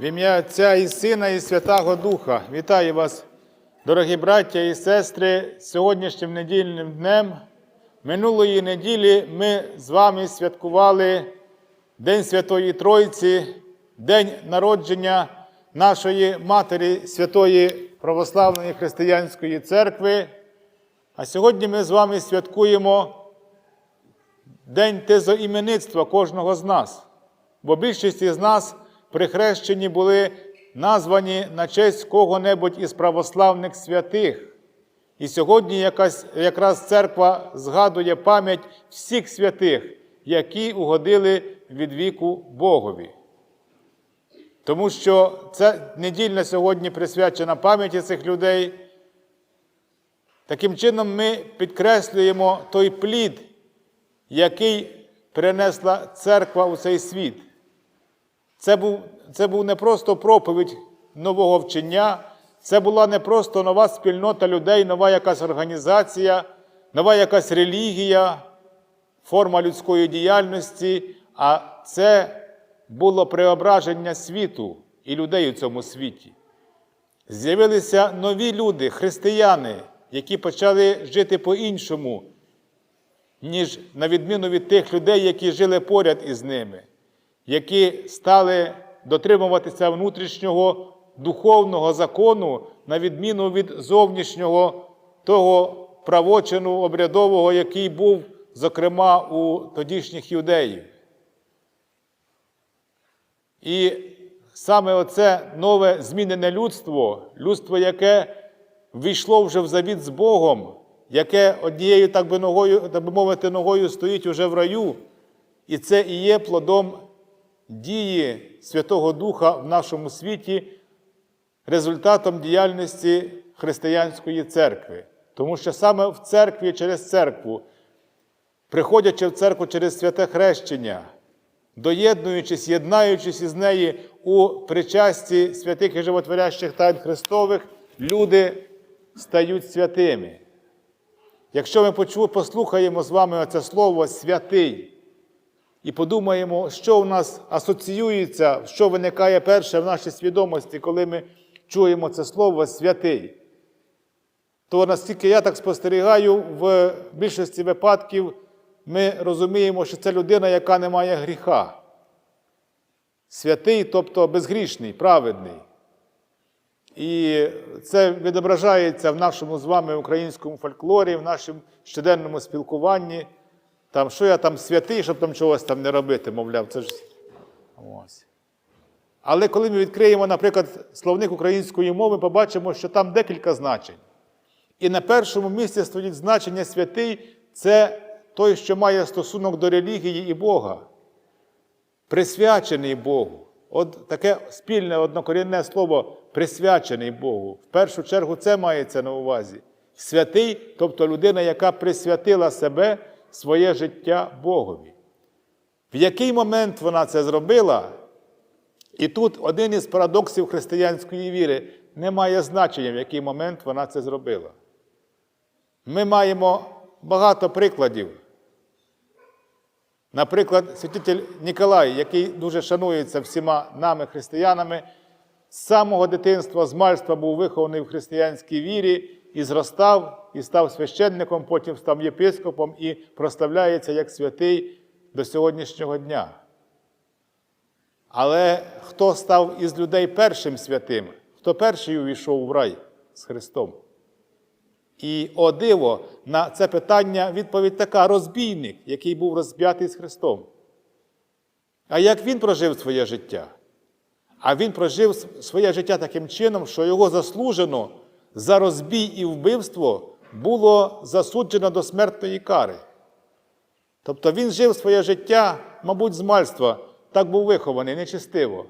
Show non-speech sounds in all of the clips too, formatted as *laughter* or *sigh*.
В ім'я Отця і Сина, і Святого Духа. Вітаю вас, дорогі браття і сестри, сьогоднішнім недільним днем. Минулої неділі ми з вами святкували День Святої Тройці, День народження нашої Матері Святої Православної Християнської Церкви. А сьогодні ми з вами святкуємо День тезоіменництва кожного з нас, бо більшість із нас при хрещенні були названі на честь кого-небудь із православних святих. І сьогодні якась, якраз церква згадує пам'ять всіх святих, які угодили від віку Богові. Тому що ця недільна сьогодні присвячена пам'яті цих людей. Таким чином, ми підкреслюємо той плід, який принесла церква у цей світ. Це був, це був не просто проповідь нового вчення, це була не просто нова спільнота людей, нова якась організація, нова якась релігія, форма людської діяльності, а це було преображення світу і людей у цьому світі. З'явилися нові люди, християни, які почали жити по-іншому, ніж на відміну від тих людей, які жили поряд із ними, які стали дотримуватися внутрішнього духовного закону, на відміну від зовнішнього того правочину обрядового, який був, зокрема, у тодішніх юдеїв. І саме оце нове змінене людство, людство, яке війшло вже в завіт з Богом, яке однією, так би, ногою, так би мовити, ногою стоїть уже в раю, і це і є плодом дії Святого Духа в нашому світі, результатом діяльності Християнської церкви. Тому що саме в церкві через церкву, приходячи в церкву через святе хрещення, доєднуючись, єднаючись із неї у причасті святих і животворящих тайн Христових, люди стають святими. Якщо ми послухаємо з вами оце слово святий і подумаємо, що у нас асоціюється, що виникає перше в нашій свідомості, коли ми чуємо це слово святий, то наскільки я так спостерігаю, в більшості випадків ми розуміємо, що це людина, яка не має гріха. Святий, тобто безгрішний, праведний. І це відображається в нашому з вами українському фольклорі, в нашому щоденному спілкуванні. Там, що я там святий, щоб там чогось там не робити, мовляв, це ж. Ось. Але коли ми відкриємо, наприклад, словник української мови, побачимо, що там декілька значень. І на першому місці стоїть значення святий це той, що має стосунок до релігії і Бога, присвячений Богу. От таке спільне однокорінне слово присвячений Богу. В першу чергу це мається на увазі. Святий, тобто людина, яка присвятила себе, своє життя Богові. В який момент вона це зробила? І тут один із парадоксів християнської віри не має значення, в який момент вона це зробила. Ми маємо багато прикладів. Наприклад, святитель Ніколай, який дуже шанується всіма нами, християнами, з самого дитинства, з мальства був вихований в християнській вірі і зростав, і став священником, потім став єпископом і прославляється як святий до сьогоднішнього дня. Але хто став із людей першим святим? Хто перший увійшов в рай з Христом? І о диво, на це питання відповідь така: розбійник, який був розб'ятий з Христом. А як він прожив своє життя? А він прожив своє життя таким чином, що його заслужено за розбій і вбивство було засуджено до смертної кари. Тобто він жив своє життя, мабуть, з мальства, так був вихований, нечистиво.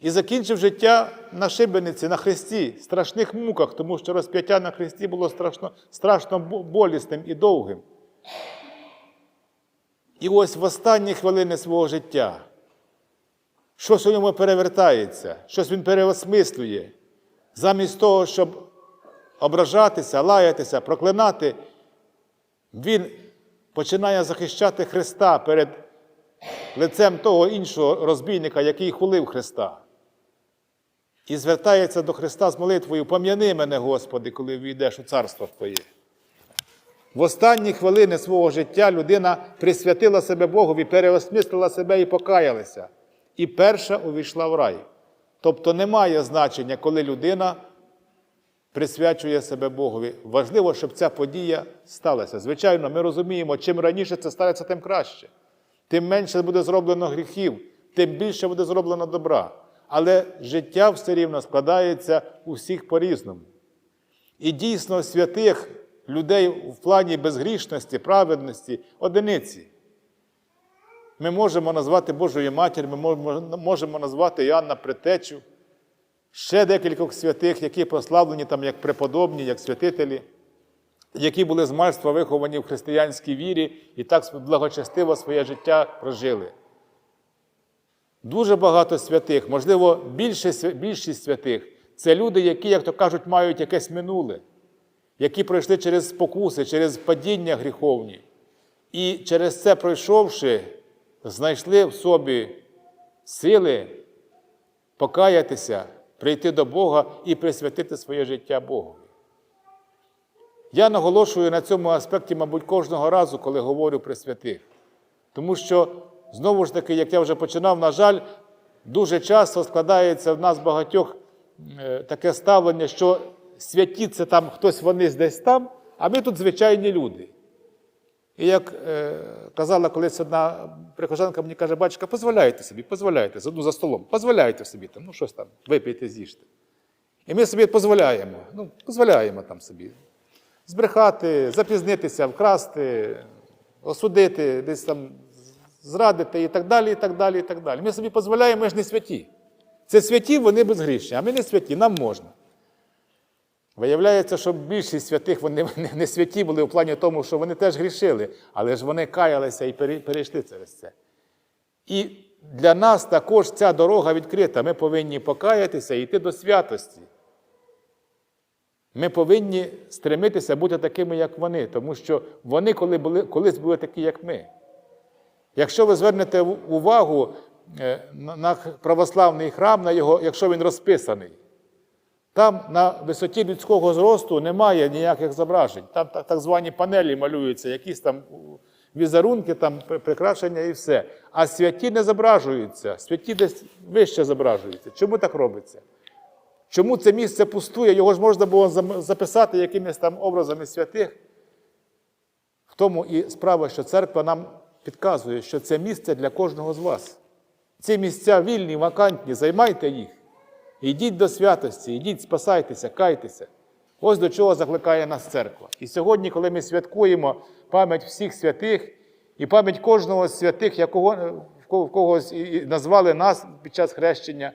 І закінчив життя на шибениці, на хресті, в страшних муках, тому що розп'яття на хресті було страшно страшно болісним і довгим. І ось в останні хвилини свого життя щось у ньому перевертається, щось він переосмислює. Замість того, щоб ображатися, лаятися, проклинати, він починає захищати Христа перед лицем того іншого розбійника, який хулив Христа. І звертається до Христа з молитвою: Пом'яни мене, Господи, коли війдеш у царство Твоє. В останні хвилини свого життя людина присвятила себе Богові, переосмислила себе і покаялася. І перша увійшла в рай. Тобто немає значення, коли людина присвячує себе Богові. Важливо, щоб ця подія сталася. Звичайно, ми розуміємо, чим раніше це станеться, тим краще. Тим менше буде зроблено гріхів, тим більше буде зроблено добра. Але життя все рівно складається у всіх по-різному. І дійсно святих людей в плані безгрішності, праведності одиниці. Ми можемо назвати Божою Матір, ми можемо назвати Іоанна Претечу, ще декількох святих, які прославлені там як преподобні, як святителі, які були з мальства виховані в християнській вірі і так благочестиво своє життя прожили. Дуже багато святих, можливо, більшість святих це люди, які, як то кажуть, мають якесь минуле, які пройшли через спокуси, через падіння гріховні. І через це пройшовши, знайшли в собі сили покаятися, прийти до Бога і присвятити своє життя Богу. Я наголошую на цьому аспекті, мабуть, кожного разу, коли говорю про святих. Тому що, знову ж таки, як я вже починав, на жаль, дуже часто складається в нас багатьох е, таке ставлення, що святі це там хтось вони десь там, а ми тут звичайні люди. І як е, казала колись одна прихожанка, мені каже, батька, дозволяйте собі, дозволяйте, ну, за столом, дозволяйте собі, там, ну щось там, випийте, з'їжте. І ми собі дозволяємо, ну, дозволяємо там собі. Збрехати, запізнитися, вкрасти, осудити, десь там зрадити і так далі, і так далі, і так далі. Ми собі дозволяємо, ми ж не святі. Це святі, вони безгрішні, а ми не святі, нам можна. Виявляється, що більшість святих вони не святі були у плані тому, що вони теж грішили, але ж вони каялися і перейшли через це. І для нас також ця дорога відкрита. Ми повинні покаятися і йти до святості. Ми повинні стремитися бути такими, як вони, тому що вони коли були, колись були такі, як ми. Якщо ви звернете увагу е, на православний храм, на його, якщо він розписаний, там на висоті людського зросту немає ніяких зображень. Там так, так звані панелі малюються, якісь там візерунки, там прикрашення і все. А святі не зображуються, святі десь вище зображуються. Чому так робиться? Чому це місце пустує? Його ж можна було записати якимись там образами святих. В тому і справа, що церква нам підказує, що це місце для кожного з вас. Ці місця вільні, вакантні, займайте їх. Йдіть до святості, йдіть, спасайтеся, кайтеся. Ось до чого закликає нас церква. І сьогодні, коли ми святкуємо пам'ять всіх святих і пам'ять кожного з святих, якого в когось назвали нас під час хрещення,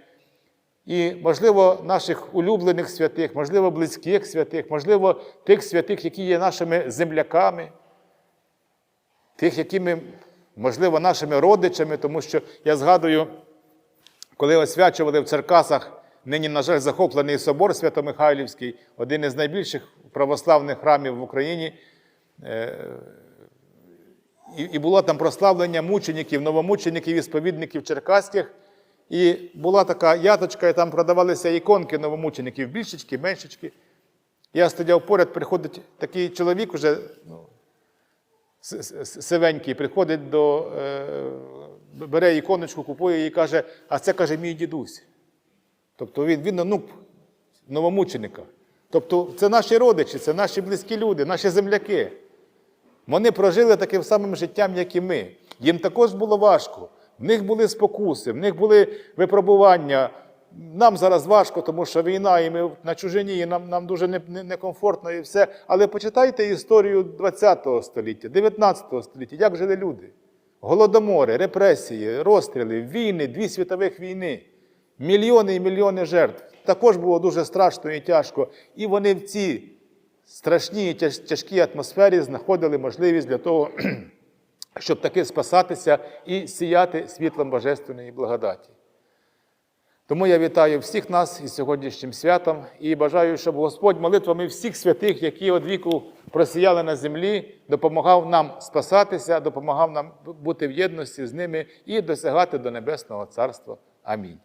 і, можливо, наших улюблених святих, можливо, близьких святих, можливо, тих святих, які є нашими земляками, тих, які ми, можливо, нашими родичами, тому що я згадую, коли освячували в Черкасах нині, на жаль, захоплений собор Свято-Михайлівський, один із найбільших православних храмів в Україні. Е, і було там прославлення мучеників, новомучеників і сповідників черкаських. І була така яточка, і там продавалися іконки новомучеників, більшечки, меншечки. Я стояв поряд, приходить такий чоловік, уже ну, сивенький, приходить до, е, бере іконочку, купує її і каже, а це каже мій дідусь. Тобто він він онук новомученика. Тобто це наші родичі, це наші близькі люди, наші земляки. Вони прожили таким самим життям, як і ми. Їм також було важко. В них були спокуси, в них були випробування. Нам зараз важко, тому що війна, і ми на чужині, і нам нам дуже некомфортно не, не і все. Але почитайте історію ХХ століття, 19 століття, як жили люди. Голодомори, репресії, розстріли, війни, дві світових війни, мільйони і мільйони жертв. Також було дуже страшно і тяжко. І вони в цій страшній і тяжкій атмосфері знаходили можливість для того *clears throat* щоб таки спасатися і сіяти світлом Божественної благодаті. Тому я вітаю всіх нас із сьогоднішнім святом і бажаю, щоб Господь молитвами всіх святих, які од віку просіяли на землі, допомагав нам спасатися, допомагав нам бути в єдності з ними і досягати до Небесного Царства. Амінь.